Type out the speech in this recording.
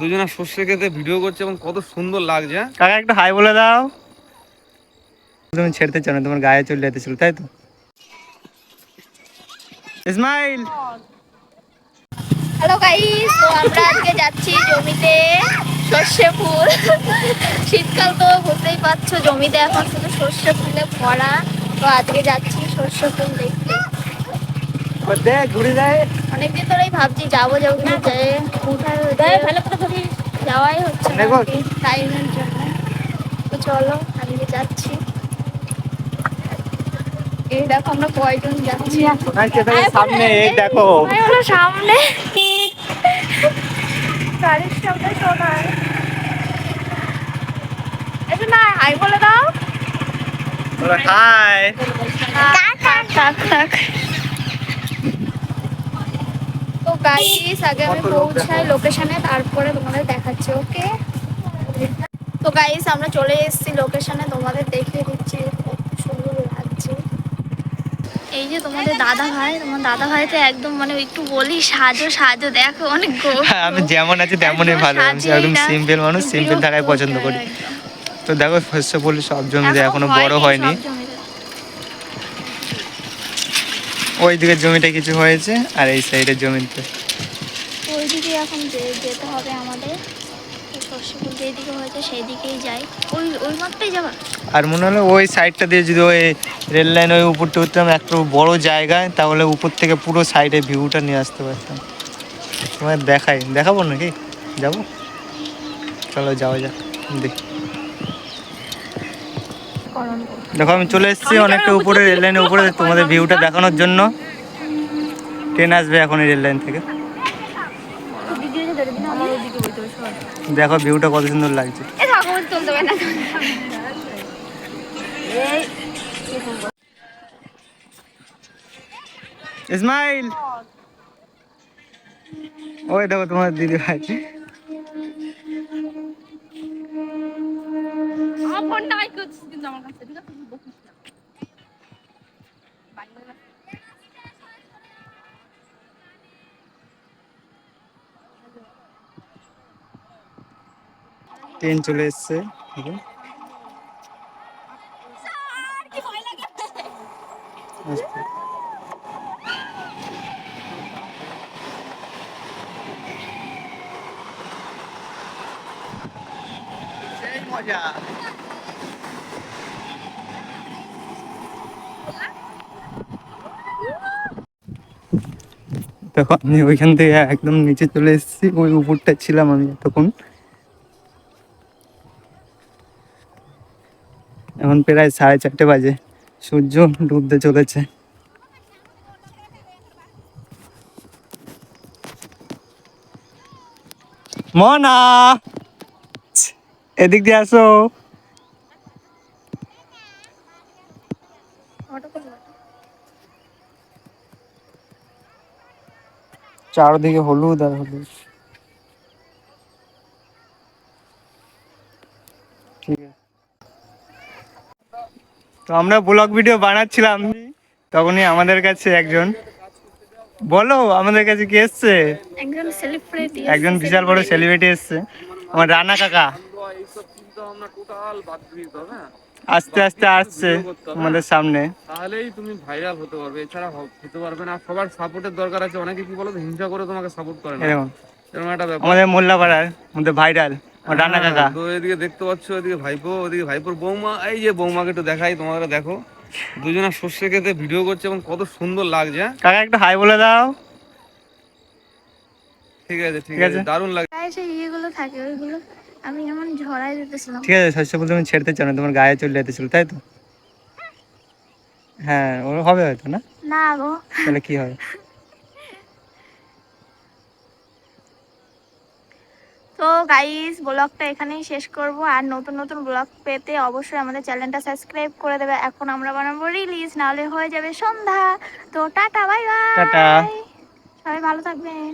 দুজনা সর্ষে খেতে ভিডিও করছে এবং কত সুন্দর লাগছে হ্যাঁ? কাকা একটু হাই বলে দাও। তুমি ছেড়তে চাও না তোমার গায়ে চলে যেতেছিল তাই তো? ইসমাইল! হ্যালো গাইস তো আমরা আজকে যাচ্ছি জমিতে সর্ষে ফুল। শীতকাল তো বুঝতেই পারছ জমিতে এখন শুধু সর্ষে ফুলে ভরা। তো আজকে যাচ্ছি সর্ষে ফুল দেখতে। দেখ ঘুরে যায়। অনেকদিন ধরেই ভাবছি যাব যাব কিন্তু যাই। ভালো করে ভাবি যাওয়াই হচ্ছে দেখো। টাইমের জন্য। তো চলো আমি যাচ্ছি। এই দেখো আমরা কয়জন যাচ্ছি। সামনে এই দেখো। সামনে। গাড়ির সামনে শোনায় না হাই বলে দাও। হাই থাক থাক থাক তো গাইস আগে আমি পৌঁছাই লোকেশনে তারপরে তোমাদের দেখাচ্ছি ওকে তো গাইস আমরা চলে এসেছি লোকেশনে তোমাদের দেখিয়ে দিচ্ছি সুন্দর লাগছে। এই যে তোমাদের দাদা ভাই তোমার দাদা ভাই তো একদম মানে একটু বলি সাজো সাজো দেখো অনেক হ্যাঁ, আমি যেমন আছি তেমনই ভালো। একদম সিম্পল মানুষ সিম্পল থাকাই পছন্দ করি। তো দেখো বলি সব জমিতে এখনও বড় হয়নি। ওই দিকের জমিটা কিছু হয়েছে আর এই সাইডের জমিতে। ওইদিকে এখন যেতে হবে আমাদের তো যেদিকে হয়েছে সেই দিকেই যাই। ওই ওই মাত্রই যাবা আর মনে হলো ওই সাইডটা দিয়ে যদি ওই রেল লাইন ওই উপরটা উঠতাম একটু বড় জায়গায় তাহলে উপর থেকে পুরো সাইডে ভিউটা নিয়ে আসতে পারতাম। তোমার দেখাই। দেখাবো নাকি? যাব? চলো যাওয়া যাক। দেখি। দেখো আমি চলে এসেছি অনেকটা উপরে রেল লাইনের উপরে তোমাদের ভিউটা দেখানোর জন্য। ট্রেন আসবে এখন এই রেল লাইন থেকে। দেখো ভিউটা কত সুন্দর লাগছে। ইসমাইল! ওই দেখো তোমার দিদি ভাই ট্রেন চলে এসছে। দেখো আমি ওইখান থেকে একদম নিচে চলে এসেছি ওই উপরটা ছিলাম আমি তখন এখন প্রায় সাড়ে চারটে বাজে। সূর্য ডুবতে চলেছে। মনা! এদিক দিয়ে আসো। চারদিকে হলুদ আর হলুদ ঠিক আছে তো আমরা ব্লগ ভিডিও বানাচ্ছিলাম। তখনই আমাদের কাছে একজন। বলো আমাদের কাছে কি এসছে? একজন বিশাল বড় সেলিব্রিটি এসছে। আমার রানা কাকা? আস্তে আস্তে আসছে আমাদের সামনে। তাহলেই তুমি ভাইরাল হতে পারবে। এছাড়া হতে পারবে না। সবার সাপোর্টের দরকার আছে। অনেকে কি বলো তো, হিংসা করে তোমাকে সাপোর্ট করে না। এরকম। এরকম একটা ব্যাপার। আমাদের মোল্লাপাড়ার মধ্যে ভাইরাল রানা হ্যাঁ, কাকা। তো এদিকে দেখতে পাচ্ছ এদিকে ভাইপো ওদিকে ভাইপোর বৌমা। এই যে বৌমাকে একটু দেখাই তোমাদের দেখো। দুজনা সর্ষে খেতে ভিডিও করছে এবং কত সুন্দর লাগছে হ্যাঁ? কাকা একটু হাই বলে দাও। ঠিক আছে ঠিক আছে। দারুণ লাগছে। গায়ে সেই ইয়েগুলো থাকে ওইগুলো আমি যেমন ঝরাই দিতেছিলাম। ঠিক আছে শস্য ফুল তুমি ছেড়তে চাও না তোমার গায়ে চলে যেতেছিল তাই তো? হ্যাঁ ওর হবে হয়তো না? না গো। তাহলে কি হবে তো গাইস ব্লগটা এখানেই শেষ করব। আর নতুন নতুন ব্লগ পেতে অবশ্যই আমাদের চ্যানেলটা সাবস্ক্রাইব করে দেবে। এখন আমরা বানাবো রিলিজ নাহলে হয়ে যাবে সন্ধ্যা। তো টাটা বাই বাই টাটা। সবাই ভালো থাকবেন।